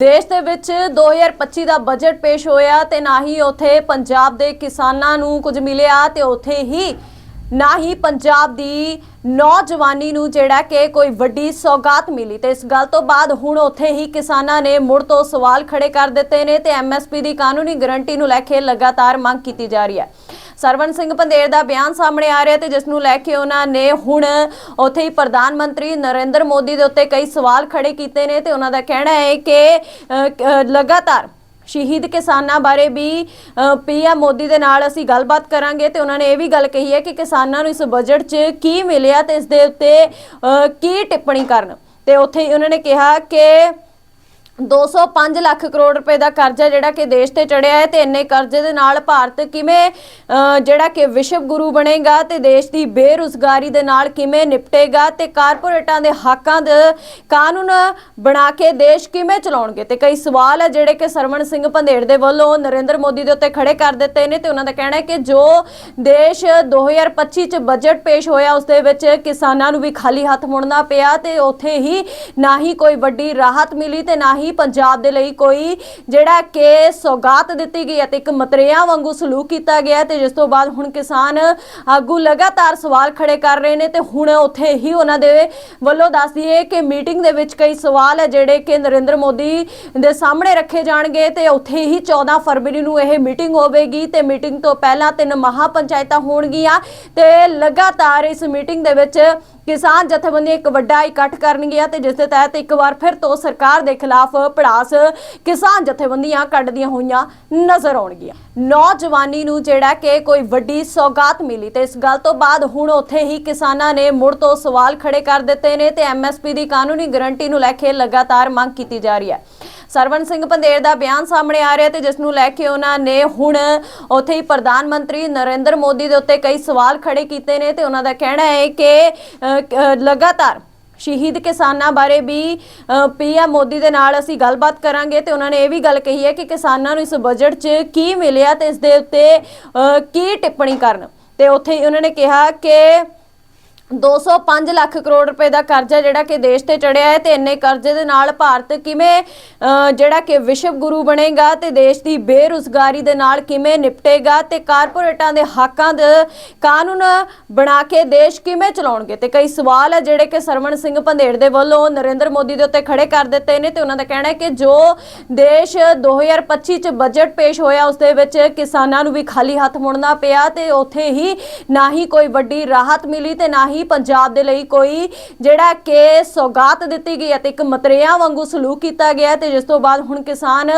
ਦੇਸ਼ ਦੇ ਵਿੱਚ 2025 ਦਾ ਬਜਟ ਪੇਸ਼ ਹੋਇਆ ਤੇ ਨਾ ਹੀ ਉਥੇ ਪੰਜਾਬ ਦੇ ਕਿਸਾਨਾਂ ਨੂੰ ਕੁਝ ਮਿਲਿਆ ਤੇ ਉਥੇ ਹੀ ਨਾ ਹੀ ਪੰਜਾਬ ਦੀ ਨੌਜਵਾਨੀ ਨੂੰ ਜਿਹੜਾ ਕਿ ਕੋਈ ਵੱਡੀ ਸੌਗਾਤ ਮਿਲੀ। ਤੇ ਇਸ ਗੱਲ ਤੋਂ ਬਾਅਦ ਹੁਣ ਉੱਥੇ ਹੀ ਕਿਸਾਨਾਂ ਨੇ ਮੁੜ ਤੋਂ ਸਵਾਲ ਖੜੇ ਕਰ ਦਿੱਤੇ ਨੇ ਤੇ ਐਮਐਸਪੀ ਦੀ ਕਾਨੂੰਨੀ ਗਾਰੰਟੀ ਨੂੰ ਲੈ ਕੇ ਲਗਾਤਾਰ ਮੰਗ ਕੀਤੀ ਜਾ ਰਹੀ ਹੈ। ਸਰਵਨ ਸਿੰਘ ਪੰਦੇਰ ਦਾ ਬਿਆਨ ਸਾਹਮਣੇ ਆ ਰਿਹਾ ਤੇ ਜਿਸ ਨੂੰ ਲੈ ਕੇ ਉਹਨਾਂ ਨੇ ਹੁਣ ਉੱਥੇ ਹੀ ਪ੍ਰਧਾਨ ਮੰਤਰੀ ਨਰਿੰਦਰ ਮੋਦੀ ਦੇ ਉੱਤੇ ਕਈ ਸਵਾਲ ਖੜੇ ਕੀਤੇ ਨੇ ਤੇ ਉਹਨਾਂ ਦਾ ਕਹਿਣਾ ਹੈ ਕਿ ਲਗਾਤਾਰ ਸ਼ਹੀਦ ਕਿਸਾਨਾਂ ਬਾਰੇ ਵੀ ਪੀਐਮ ਮੋਦੀ ਦੇ ਨਾਲ ਅਸੀਂ ਗੱਲਬਾਤ ਕਰਾਂਗੇ ਤੇ ਉਹਨਾਂ ਨੇ ਇਹ ਵੀ ਗੱਲ ਕਹੀ ਹੈ ਕਿ ਕਿਸਾਨਾਂ ਨੂੰ ਇਸ ਬਜਟ 'ਚ ਕੀ ਮਿਲਿਆ ਤੇ ਇਸ ਦੇ ਉੱਤੇ ਅ, ਕੀ ਟਿੱਪਣੀ ਕਰਨ। ਤੇ ਉੱਥੇ ਹੀ ਉਹਨਾਂ ਨੇ ਕਿਹਾ ਕਿ 205 ਲੱਖ ਕਰੋੜ ਰੁਪਏ ਦਾ ਕਰਜ਼ਾ ਜਿਹੜਾ ਕਿ ਦੇਸ਼ ਤੇ ਚੜਿਆ ਹੈ ਤੇ ਇੰਨੇ ਕਰਜ਼ੇ ਦੇ ਨਾਲ ਭਾਰਤ ਕਿਵੇਂ ਜਿਹੜਾ ਕਿ ਵਿਸ਼ਵ ਗੁਰੂ ਬਣੇਗਾ ਤੇ ਦੇਸ਼ ਦੀ ਬੇਰੁਜ਼ਗਾਰੀ ਦੇ ਨਾਲ ਕਿਵੇਂ ਨਿਪਟੇਗਾ ਤੇ ਕਾਰਪੋਰੇਟਾਂ ਦੇ ਹੱਕਾਂ ਦੇ ਕਾਨੂੰਨ ਬਣਾ ਕੇ ਦੇਸ਼ ਕਿਵੇਂ ਚਲਾਉਣਗੇ? ਤੇ ਕਈ ਸਵਾਲ ਹੈ ਜਿਹੜੇ ਕਿ ਸਰਵਣ ਸਿੰਘ ਭੰਦੇੜ ਦੇ ਵੱਲੋਂ ਨਰਿੰਦਰ ਮੋਦੀ ਦੇ ਉੱਤੇ ਖੜੇ ਕਰ ਦਿੱਤੇ ਨੇ ਤੇ ਉਹਨਾਂ ਦਾ ਕਹਿਣਾ ਹੈ ਕਿ ਜੋ ਦੇਸ਼ 2025 ਚ ਬਜਟ ਪੇਸ਼ ਹੋਇਆ ਉਸ ਦੇ ਵਿੱਚ ਕਿਸਾਨਾਂ ਨੂੰ ਵੀ ਖਾਲੀ ਹੱਥ ਮੁੜਨਾ ਪਿਆ ਤੇ ਉੱਥੇ ਹੀ ਨਾ ਹੀ ਕੋਈ ਵੱਡੀ ਰਾਹਤ ਮਿਲੀ ਤੇ ਨਾ ਹੀ ਪੰਜਾਬ ਦੇ ਲਈ ਕੋਈ ਜਿਹੜਾ ਕਿ ਸੌਗਾਤ ਦਿੱਤੀ ਗਈ ਹੈ ਤੇ ਇੱਕ ਮਤਰੇਆਂ ਵਾਂਗੂ ਸਲੂਕ ਕੀਤਾ ਗਿਆ ਤੇ ਜਿਸ ਤੋਂ ਬਾਅਦ ਹੁਣ ਕਿਸਾਨ ਆਗੂ ਲਗਾਤਾਰ ਸਵਾਲ ਖੜੇ ਕਰ ਰਹੇ ਨੇ ਤੇ ਹੁਣ ਉੱਥੇ ਹੀ ਉਹਨਾਂ ਦੇ ਵੱਲੋਂ ਦੱਸ ਦਈਏ ਕਿ ਮੀਟਿੰਗ ਦੇ ਵਿੱਚ ਕਈ ਸਵਾਲ ਹੈ ਜਿਹੜੇ ਕਿ ਨਰਿੰਦਰ ਮੋਦੀ ਦੇ ਸਾਹਮਣੇ ਰੱਖੇ ਜਾਣਗੇ ਤੇ ਉੱਥੇ ਹੀ 14 ਫਰਵਰੀ ਨੂੰ ਇਹ ਮੀਟਿੰਗ ਹੋਵੇਗੀ ਤੇ ਮੀਟਿੰਗ ਤੋਂ ਪਹਿਲਾਂ ਤਿੰਨ ਮਹਾ ਪੰਚਾਇਤਾਂ ਹੋਣਗੀਆਂ ਤੇ ਲਗਾਤਾਰ ਇਸ ਮੀਟਿੰਗ ਦੇ ਵਿੱਚ ਕਿਸਾਨ ਜਥੇਬੰਦੀਆਂ ਇੱਕ ਵੱਡਾ ਇਕੱਠ ਕਰਨਗੀਆਂ ਤੇ ਜਿਸ ਦੇ ਤਹਿਤ ਇੱਕ ਵਾਰ ਫਿਰ ਤੋਂ ਸਰਕਾਰ ਦੇ ਖਿਲਾਫ ਪੜਾਸ ਕਿਸਾਨ ਜਥੇਬੰਦੀਆਂ ਕੱਢਦੀਆਂ ਹੋਈਆਂ ਨਜ਼ਰ ਆਉਣਗੀਆਂ। ਨੌਜਵਾਨੀ ਨੂੰ ਜਿਹੜਾ ਕਿ ਕੋਈ ਵੱਡੀ ਸੌਗਾਤ ਮਿਲੀ ਤੇ ਇਸ ਗੱਲ ਤੋਂ ਬਾਅਦ ਹੁਣ ਉੱਥੇ ਹੀ ਕਿਸਾਨਾਂ ਨੇ ਮੁੜ ਤੋਂ ਸਵਾਲ ਖੜੇ ਕਰ ਦਿੱਤੇ ਨੇ ਤੇ ਐਮਐਸਪੀ ਦੀ ਕਾਨੂੰਨੀ ਗਾਰੰਟੀ ਨੂੰ ਲੈ ਕੇ ਲਗਾਤਾਰ ਮੰਗ ਕੀਤੀ ਜਾ ਰਹੀ ਹੈ। ਸਰਵਨ ਸਿੰਘ ਪੰਦੇਰ ਦਾ ਬਿਆਨ ਸਾਹਮਣੇ ਆ ਰਿਹਾ ਤੇ ਜਿਸ ਨੂੰ ਲੈ ਕੇ ਉਹਨਾਂ ਨੇ ਹੁਣ ਉੱਥੇ ਹੀ ਪ੍ਰਧਾਨ ਮੰਤਰੀ ਨਰਿੰਦਰ ਮੋਦੀ ਦੇ ਉੱਤੇ ਕਈ ਸਵਾਲ ਖੜੇ ਕੀਤੇ ਨੇ ਤੇ ਉਹਨਾਂ ਦਾ ਕਹਿਣਾ ਹੈ ਕਿ ਲਗਾਤਾਰ ਸ਼ਹੀਦ ਕਿਸਾਨਾਂ ਬਾਰੇ ਵੀ ਪੀਐਮ ਮੋਦੀ ਦੇ ਨਾਲ ਅਸੀਂ ਗੱਲਬਾਤ ਕਰਾਂਗੇ ਤੇ ਉਹਨਾਂ ਨੇ ਇਹ ਵੀ ਗੱਲ ਕਹੀ ਹੈ ਕਿ ਕਿਸਾਨਾਂ ਨੂੰ ਇਸ ਬਜਟ 'ਚ ਕੀ ਮਿਲਿਆ ਤੇ ਇਸ ਦੇ ਉੱਤੇ ਅ, ਕੀ ਟਿੱਪਣੀ ਕਰਨ। ਤੇ ਉੱਥੇ ਹੀ ਉਹਨਾਂ ਨੇ ਕਿਹਾ ਕਿ 205 ਲੱਖ ਕਰੋੜ ਰੁਪਏ ਦਾ ਕਰਜ਼ਾ ਜਿਹੜਾ ਕਿ ਦੇਸ਼ ਤੇ ਚੜਿਆ ਹੈ ਤੇ ਇੰਨੇ ਕਰਜ਼ੇ ਦੇ ਨਾਲ ਭਾਰਤ ਕਿਵੇਂ ਜਿਹੜਾ ਕਿ ਵਿਸ਼ਵ ਗੁਰੂ ਬਣੇਗਾ ਤੇ ਦੇਸ਼ ਦੀ ਬੇਰੁਜ਼ਗਾਰੀ ਦੇ ਨਾਲ ਕਿਵੇਂ ਨਿਪਟੇਗਾ ਤੇ ਕਾਰਪੋਰੇਟਾਂ ਦੇ ਹੱਕਾਂ ਦੇ ਕਾਨੂੰਨ ਬਣਾ ਕੇ ਦੇਸ਼ ਕਿਵੇਂ ਚਲਾਉਣਗੇ? ਤੇ ਕਈ ਸਵਾਲ ਹੈ ਜਿਹੜੇ ਕਿ ਸਰਵਣ ਸਿੰਘ ਭੰਦੇੜ ਦੇ ਵੱਲੋਂ ਨਰਿੰਦਰ ਮੋਦੀ ਦੇ ਉੱਤੇ ਖੜੇ ਕਰ ਦਿੱਤੇ ਨੇ ਤੇ ਉਹਨਾਂ ਦਾ ਕਹਿਣਾ ਹੈ ਕਿ ਜੋ ਦੇਸ਼ 2025 ਚ ਬਜਟ ਪੇਸ਼ ਹੋਇਆ, ਉਸ ਦੇ ਵਿੱਚ ਕਿਸਾਨਾਂ ਨੂੰ ਵੀ ਖਾਲੀ ਹੱਥ ਮੁੜਨਾ ਪਿਆ ਤੇ ਉੱਥੇ ਹੀ ਨਾ ਹੀ ਕੋਈ ਵੱਡੀ ਰਾਹਤ ਮਿਲੀ ਤੇ ਨਾ ਹੀ ਪੰਜਾਬ ਦੇ ਲਈ ਕੋਈ ਜਿਹੜਾ ਕਿ ਸੌਗਾਤ ਦਿੱਤੀ ਗਈ ਅਤੇ ਇੱਕ ਮਤਰੇਆਂ ਵਾਂਗੂ ਸਲੂਕ ਕੀਤਾ ਗਿਆ ਤੇ ਜਿਸ ਤੋਂ ਬਾਅਦ ਹੁਣ ਕਿਸਾਨ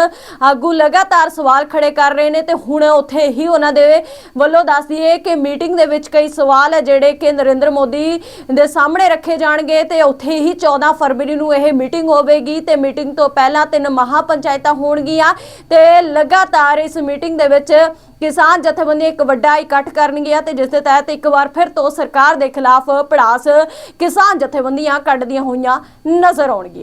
ਆਗੂ ਲਗਾਤਾਰ ਸਵਾਲ ਖੜੇ ਕਰ ਰਹੇ ਨੇ ਤੇ ਹੁਣ ਉੱਥੇ ਹੀ ਉਹਨਾਂ ਦੇ ਵੱਲੋਂ ਦੱਸ ਦਈਏ ਕਿ ਮੀਟਿੰਗ ਦੇ ਵਿੱਚ ਕਈ ਸਵਾਲ ਹੈ ਜਿਹੜੇ ਕਿ ਨਰਿੰਦਰ ਮੋਦੀ ਦੇ ਸਾਹਮਣੇ ਰੱਖੇ ਜਾਣਗੇ ਤੇ ਉੱਥੇ ਹੀ 14 ਫਰਵਰੀ ਨੂੰ ਇਹ ਮੀਟਿੰਗ ਹੋਵੇਗੀ ਤੇ ਮੀਟਿੰਗ ਤੋਂ ਪਹਿਲਾਂ ਤਿੰਨ ਮਹਾ ਪੰਚਾਇਤਾਂ ਹੋਣਗੀਆਂ ਤੇ ਲਗਾਤਾਰ ਇਸ ਮੀਟਿੰਗ ਦੇ ਵਿੱਚ ਕਿਸਾਨ ਜਥੇਬੰਦੀਆਂ ਇੱਕ ਵੱਡਾ ਇਕੱਠ ਕਰਨਗੀਆਂ ਤੇ ਜਿਸ ਦੇ ਤਹਿਤ ਇੱਕ ਵਾਰ ਫਿਰ ਤੋਂ ਸਰਕਾਰ ਦੇ ਖਿਲਾਫ ਪੜਾਸ ਕਿਸਾਨ ਜਥੇਬੰਦੀਆਂ ਕੱਢਦੀਆਂ ਹੋਈਆਂ ਨਜ਼ਰ ਆਉਣਗੀਆਂ।